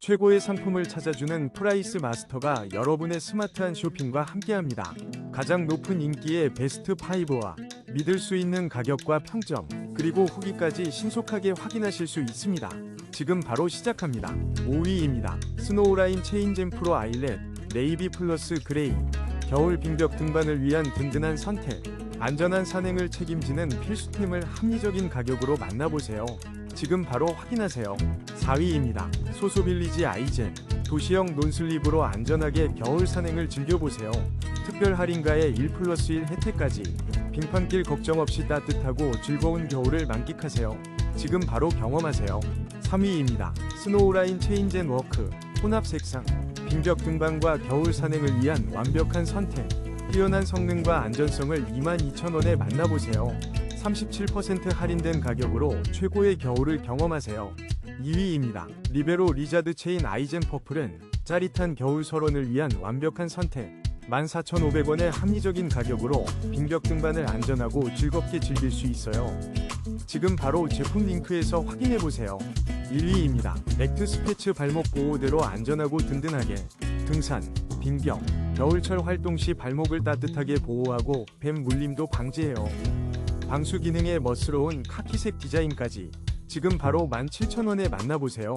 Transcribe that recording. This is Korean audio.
최고의 상품을 찾아주는 프라이스 마스터가 여러분의 스마트한 쇼핑과 함께합니다. 가장 높은 인기의 베스트 5와 믿을 수 있는 가격과 평점, 그리고 후기까지 신속하게 확인하실 수 있습니다. 지금 바로 시작합니다. 5위입니다. 스노우라인 체인젠 프로 아일렛 네이비 플러스 그레이 겨울 빙벽 등반을 위한 든든한 선택 안전한 산행을 책임지는 필수템을 합리적인 가격으로 만나보세요. 지금 바로 확인하세요. 4위입니다. 소소빌리지 아이젠 도시형 논슬립으로 안전하게 겨울 산행을 즐겨보세요. 특별 할인가에 1 플러스 1 혜택까지 빙판길 걱정 없이 따뜻하고 즐거운 겨울을 만끽하세요. 지금 바로 경험하세요. 3위입니다. 스노우라인 체인젠 워크 혼합 색상 빙벽 등반과 겨울 산행을 위한 완벽한 선택 뛰어난 성능과 안전성을 22,000원에 만나보세요. 37% 할인된 가격으로 최고의 겨울을 경험하세요. 2위입니다. 리베로 리자드 체인 아이젠 퍼플은 짜릿한 겨울 설원을 위한 완벽한 선택. 14,500원의 합리적인 가격으로 빙벽 등반을 안전하고 즐겁게 즐길 수 있어요. 지금 바로 제품 링크에서 확인해보세요. 1위입니다. 액트 스패츠 발목 보호대로 안전하고 든든하게 등산, 빙벽, 겨울철 활동 시 발목을 따뜻하게 보호하고 뱀 물림도 방지해요. 방수 기능의 멋스러운 카키색 디자인까지 지금 바로 17,000원에 만나보세요.